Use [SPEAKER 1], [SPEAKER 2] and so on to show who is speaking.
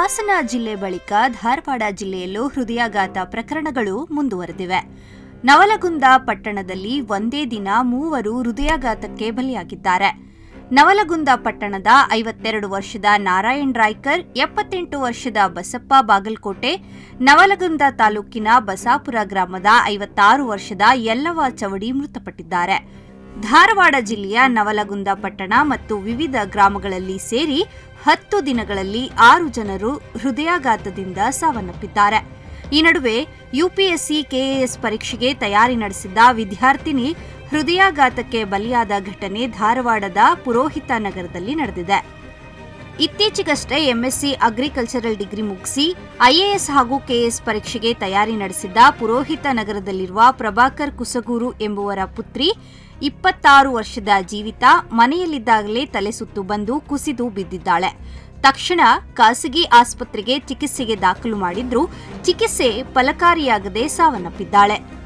[SPEAKER 1] ಹಾಸನ ಜಿಲ್ಲೆ ಬಳಿಕ ಧಾರವಾಡ ಜಿಲ್ಲೆಯಲ್ಲೂ ಹೃದಯಾಘಾತ ಪ್ರಕರಣಗಳು ಮುಂದುವರೆದಿವೆ. ನವಲಗುಂದ ಪಟ್ಟಣದಲ್ಲಿ ಒಂದೇ ದಿನ ಮೂವರು ಹೃದಯಾಘಾತಕ್ಕೆ ಬಲಿಯಾಗಿದ್ದಾರೆ. ನವಲಗುಂದ ಪಟ್ಟಣದ ಐವತ್ತೆರಡು ವರ್ಷದ ನಾರಾಯಣ್ ರಾಯ್ಕರ್, ಎಪ್ಪತ್ತೆಂಟು ವರ್ಷದ ಬಸಪ್ಪ ಬಾಗಲಕೋಟೆ, ನವಲಗುಂದ ತಾಲೂಕಿನ ಬಸಾಪುರ ಗ್ರಾಮದ ಐವತ್ತಾರು ವರ್ಷದ ಯಲ್ಲವ ಚವಡಿ ಮೃತಪಟ್ಟಿದ್ದಾರೆ. ಧಾರವಾಡ ಜಿಲ್ಲೆಯ ನವಲಗುಂದ ಪಟ್ಟಣ ಮತ್ತು ವಿವಿಧ ಗ್ರಾಮಗಳಲ್ಲಿ ಸೇರಿ ಹತ್ತು ದಿನಗಳಲ್ಲಿ ಆರು ಜನರು ಹೃದಯಾಘಾತದಿಂದ ಸಾವನ್ನಪ್ಪಿದ್ದಾರೆ. ಈ ನಡುವೆ ಯುಪಿಎಸ್ಸಿ ಕೆಎಎಸ್ ಪರೀಕ್ಷೆಗೆ ತಯಾರಿ ನಡೆಸಿದ್ದ ವಿದ್ಯಾರ್ಥಿನಿ ಹೃದಯಾಘಾತಕ್ಕೆ ಬಲಿಯಾದ ಘಟನೆ ಧಾರವಾಡದ ಪುರೋಹಿತ ನಗರದಲ್ಲಿ ನಡೆದಿದೆ. ಇತ್ತೀಚೆಗಷ್ಟೇ ಎಂಎಸ್ಸಿ ಅಗ್ರಿಕಲ್ಚರಲ್ ಡಿಗ್ರಿ ಮುಗಿಸಿ ಐಎಎಸ್ ಹಾಗೂ ಕೆಎಎಸ್ ಪರೀಕ್ಷೆಗೆ ತಯಾರಿ ನಡೆಸಿದ್ದ ಪುರೋಹಿತ ನಗರದಲ್ಲಿರುವ ಪ್ರಭಾಕರ್ ಕುಸಗೂರು ಎಂಬುವರ ಪುತ್ರಿ ಇಪ್ಪತ್ತಾರು ವರ್ಷದ ಜೀವಿತ ಮನೆಯಲ್ಲಿದ್ದಾಗಲೇ ತಲೆ ಸುತ್ತು ಬಂದು ಕುಸಿದು ಬಿದ್ದಿದ್ದಾಳೆ. ತಕ್ಷಣ ಖಾಸಗಿ ಆಸ್ಪತ್ರೆಗೆ ಚಿಕಿತ್ಸೆಗೆ ದಾಖಲು ಮಾಡಿದ್ರು. ಚಿಕಿತ್ಸೆ ಫಲಕಾರಿಯಾಗದೆ ಸಾವನ್ನಪ್ಪಿದ್ದಾಳೆ.